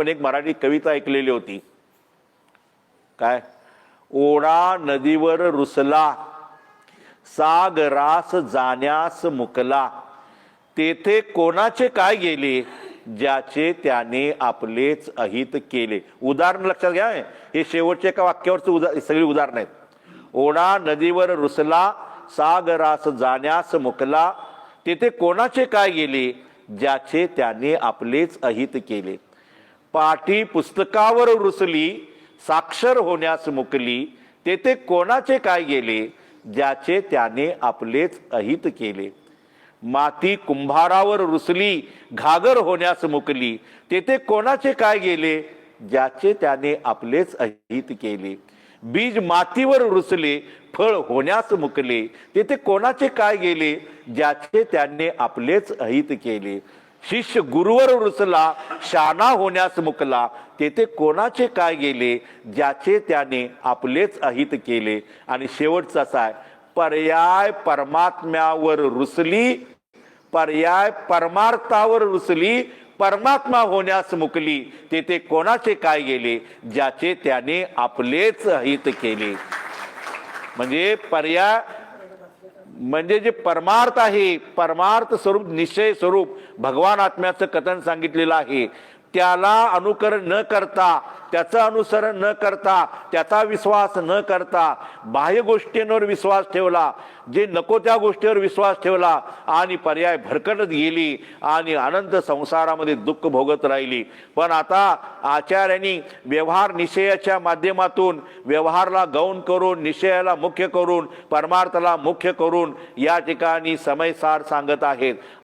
पण एक मराठी कविता ऐकलेली होती. काय? ओढा नदीवर रुसला सागरास जाण्यास मुकला. तेथे कोणाचे काय गेले? ज्याचे त्याने आपलेच अहित केले. उदाहरण लक्षात घ्या हे शेवटचे एका वाक्यावरचं उदा सगळी उदाहरण आहेत. ओढा नदीवर रुसला सागरास जाण्यास मुकला. तेथे कोणाचे काय गेले? ज्याचे त्याने आपलेच अहित केले. पाठी पुस्तकावर रुसली साक्षर होण्यास मुकली तेथे कोणाचे काय गेले ज्याचे त्याने आपलेच अहित केले. माती कुंभारावर रुसली घागर होण्यास मुकली तेथे कोणाचे काय गेले ज्याचे त्याने आपलेच अहित केले. बीज मातीवर रुसले फळ होण्यास मुकले तेथे कोणाचे काय गेले ज्याचे त्याने आपलेच अहित केले. शिष्य गुरुवर रुसला शाना होण्यास मुकला. तेथे कोणाचे काय गेले ज्याचे त्याने आपलेच अहित केले. आणि शेवटचा साय आहे पर्याय परमात्म्यावर रुसली पर्याय परमार्थावर रुसली परमात्मा होण्यास मुकली. तेथे कोणाचे काय गेले ज्याचे त्याने आपलेच हित केले. म्हणजे पर्याय म्हणजे जे परमार्थ आहे परमार्थ स्वरूप निश्चय स्वरूप भगवान आत्म्याचं कथन सांगितलेलं आहे. त्याला अनुकरण न करता त्याचं अनुसरण न करता त्याचा विश्वास न करता बाह्य गोष्टींवर विश्वास ठेवला. जे नको त्या गोष्टीवर विश्वास ठेवला आणि पर्याय भरकटत गेली आणि अनंत संसारामध्ये दुःख भोगत राहिली. पण आता आचार्यांनी व्यवहार निश्चयाच्या माध्यमातून व्यवहारला गौण करून निश्चयाला मुख्य करून परमार्थाला मुख्य करून या ठिकाणी समयसार सांगत आहेत.